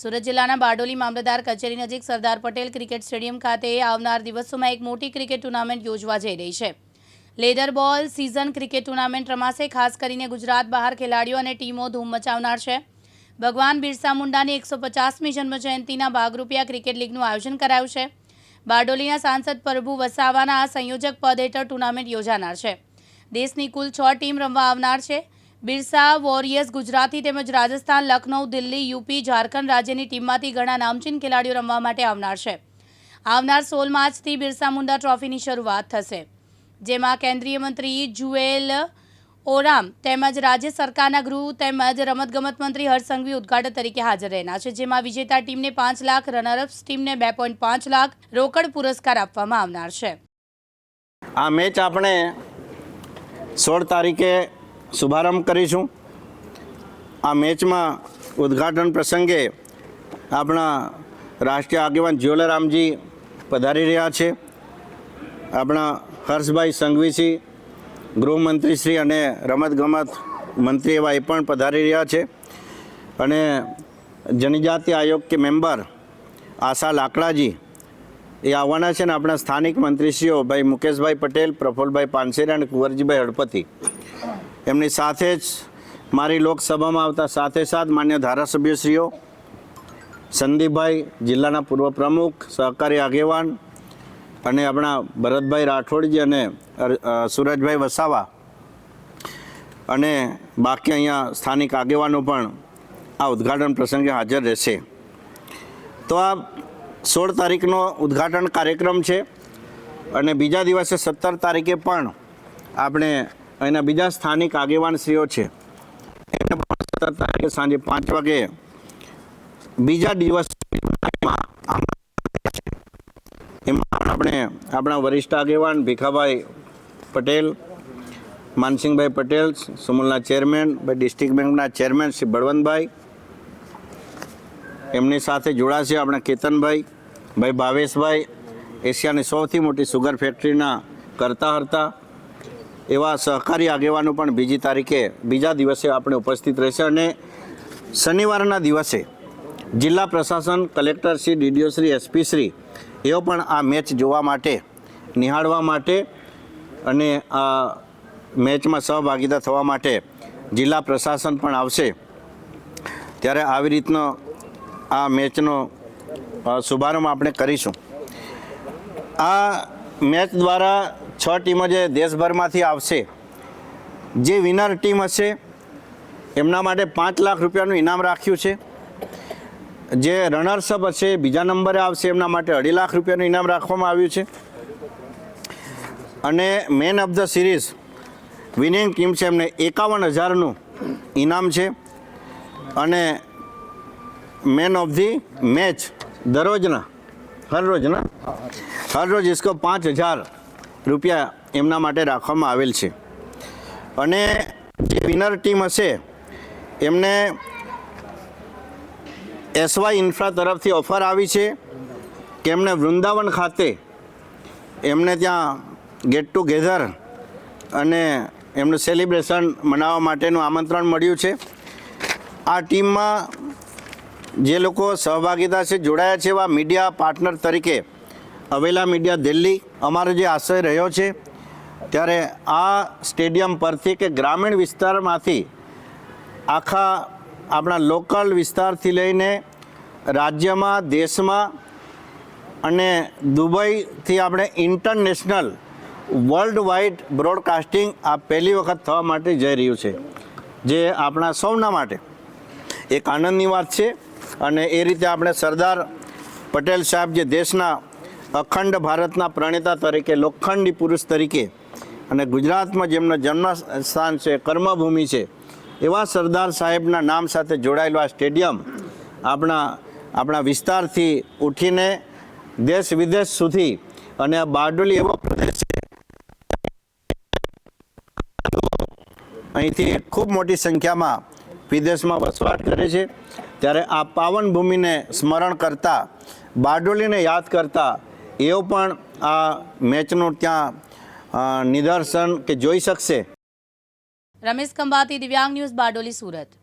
સુરત જિલ્લાના બારડોલી મામલતદાર કચેરી નજીક સરદાર પટેલ ક્રિકેટ સ્ટેડિયમ ખાતે આવનાર દિવસોમાં એક મોટી ક્રિકેટ ટુર્નામેન્ટ યોજવા જઈ રહી છે. લેધર બોલ સિઝન ક્રિકેટ ટુર્નામેન્ટ રમાશે, ખાસ કરીને ગુજરાત બહાર ખેલાડીઓ અને ટીમો ધૂમ મચાવનાર છે. ભગવાન બિરસા મુંડાની એકસો પચાસમી જન્મજયંતિના ભાગરૂપે આ ક્રિકેટ લીગનું આયોજન કરાયું છે. બારડોલીના સાંસદ પ્રભુ વસાવાના સંયોજક પદ હેઠળ ટુર્નામેન્ટ યોજાનાર છે. દેશની કુલ છ ટીમ રમવા આવનાર છે. બિરસા વોરિયર્સ ગુજરાતી તેમજ રાજસ્થાન, લખનૌ, દિલ્હી, યુપી, ઝારખંડ રાજ્યની ટીમમાંથી ઘણા નામચીન ખેલાડીઓ રમવા માટે આવનાર છે. આવનાર સોળ માર્ચથી બિરસા મુંડા ટ્રોફીની શરૂઆત થશે, જેમાં કેન્દ્રીય મંત્રી જુએલ ઓરામ તેમજ રાજ્ય સરકારના ગૃહ તેમજ રમતગમત મંત્રી હર્ષ ઉદ્ઘાટક તરીકે હાજર રહેના છે, જેમાં વિજેતા ટીમને પાંચ લાખ, રનરઅપ્સ ટીમને બે પોઈન્ટ પાંચ લાખ રોકડ પુરસ્કાર આપવામાં આવનાર છે. આ મેચ આપણે સોળ તારીખે શુભારંભ કરીશું. આ મેચમાં ઉદ્ઘાટન પ્રસંગે આપણા રાષ્ટ્રીય આગેવાન જ્યોલરામજી પધારી રહ્યા છે. આપણા હર્ષભાઈ સંઘવીસિંહ ગૃહમંત્રીશ્રી અને રમતગમત મંત્રી એવા એ પણ પધારી રહ્યા છે. અને જનજાતિ આયોગ કે મેમ્બર આશા લાકડાજી એ આવવાના છે ને આપણા સ્થાનિક મંત્રીશ્રીઓ ભાઈ મુકેશભાઈ પટેલ, પ્રફુલભાઈ પાનસેરા અને કુંવરજીભાઈ હળપતિ. એમની સાથે જ મારી લોકસભામાં આવતા સાથે સાથ માન્ય ધારાસભ્યશ્રીઓ, સંદીપભાઈ જિલ્લાના પૂર્વ પ્રમુખ, સહકારી આગેવાન અને આપણા ભરતભાઈ રાઠોડજી અને સુરજભાઈ વસાવા અને બાકી અહીંયા સ્થાનિક આગેવાનો પણ આ ઉદ્ઘાટન પ્રસંગે હાજર રહેશે. તો આ સોળ તારીખનો ઉદ્ઘાટન કાર્યક્રમ છે અને બીજા દિવસે સત્તર તારીખે પણ આપણે અહીંના બીજા સ્થાનિક આગેવાનશ્રીઓ છે. એમને પણ સત્તર તારીખે સાંજે પાંચ વાગે બીજા દિવસ એમાં આપણે આપણા વરિષ્ઠ આગેવાન ભીખાભાઈ પટેલ, માનસિંહભાઈ પટેલ, સુમુલના ચેરમેન ભાઈ ડિસ્ટ્રિક્ટ બેંકના ચેરમેન શ્રી બળવંતભાઈ. એમની સાથે જોડાશે આપણા કેતનભાઈ, ભાઈ ભાવેશભાઈ, એશિયાની સૌથી મોટી સુગર ફેક્ટરીના કરતા હતા એવા સહકારી આગેવાનો પણ બીજી તારીખે બીજા દિવસે આપણે ઉપસ્થિત રહેશે અને શનિવારના દિવસે જિલ્લા પ્રશાસન collector Shri, DDO Shri, SP Shri, AO પણ આ મેચ જોવા માટે, નિહાળવા માટે અને આ મેચમાં સહભાગીતા થવા માટે જિલ્લા પ્રશાસન પણ આવશે. ત્યારે આવી રીતનો આ મેચનો શુભારંભ આપણે કરીશું. આ મેચ દ્વારા છ ટીમો જે દેશભરમાંથી આવશે, જે વિનર ટીમ હશે, એમના માટે પાંચ લાખ રૂપિયાનું ઇનામ રાખ્યું છે. જે રનર્સઅપ હશે, બીજા નંબરે આવશે, એમના માટે અઢી લાખ રૂપિયાનું ઇનામ રાખવામાં આવ્યું છે. અને man of the series winning team છે એમને એકાવન હજારનું ઇનામ છે. અને મેન ઓફ ધી મેચ દરરોજના, હર રોજના. હર રોજ ઇસકો પાંચ હજાર રૂપિયા એમના માટે રાખવામાં આવેલ છે. અને જે વિનર ટીમ હશે, એમને એસવાય ઇન્ફ્રા તરફથી ઓફર આવી છે કે એમને વૃંદાવન ખાતે એમને ત્યાં ગેટ ટુગેધર અને એમનું સેલિબ્રેશન મનાવવા માટેનું આમંત્રણ મળ્યું છે. આ ટીમમાં જે લોકો સહભાગીતા છે જોડાયા છે એવા મીડિયા પાર્ટનર તરીકે અવેલા મીડિયા દિલ્હી અમારો જે આશય રહ્યો છે, ત્યારે આ સ્ટેડિયમ પરથી કે ગ્રામીણ વિસ્તારમાંથી આખા આપણા લોકલ વિસ્તારથી લઈને રાજ્યમાં, દેશમાં અને દુબઈથી આપણે ઇન્ટરનેશનલ વર્લ્ડ વાઇડ બ્રોડકાસ્ટિંગ આ પહેલી વખત થવા માટે જઈ રહ્યું છે, જે આપણા સૌના માટે એક આનંદની વાત છે. અને એ રીતે આપણે સરદાર પટેલ સાહેબ જે દેશના અખંડ ભારતના પ્રણેતા તરીકે, લોખંડી પુરુષ તરીકે અને ગુજરાતમાં જેમનો જન્મસ્થાન છે, કર્મભૂમિ છે, એવા સરદાર સાહેબના નામ સાથે જોડાયેલું આ સ્ટેડિયમ આપણા આપણા વિસ્તારથી ઉઠીને દેશ વિદેશ સુધી અને આ બારડોલી એવો પ્રદેશ છે. અહીંથી ખૂબ મોટી સંખ્યામાં વિદેશમાં વસવાટ કરે છે. ત્યારે આ પાવન ભૂમિને સ્મરણ કરતા, બારડોલીને યાદ કરતા એઓ પણ આ મેચનું ત્યાં નિદર્શન કે જોઈ શકશે. રમેશ ખંભાતી, દિવ્યાંગ ન્યૂઝ, બારડોલી, સુરત.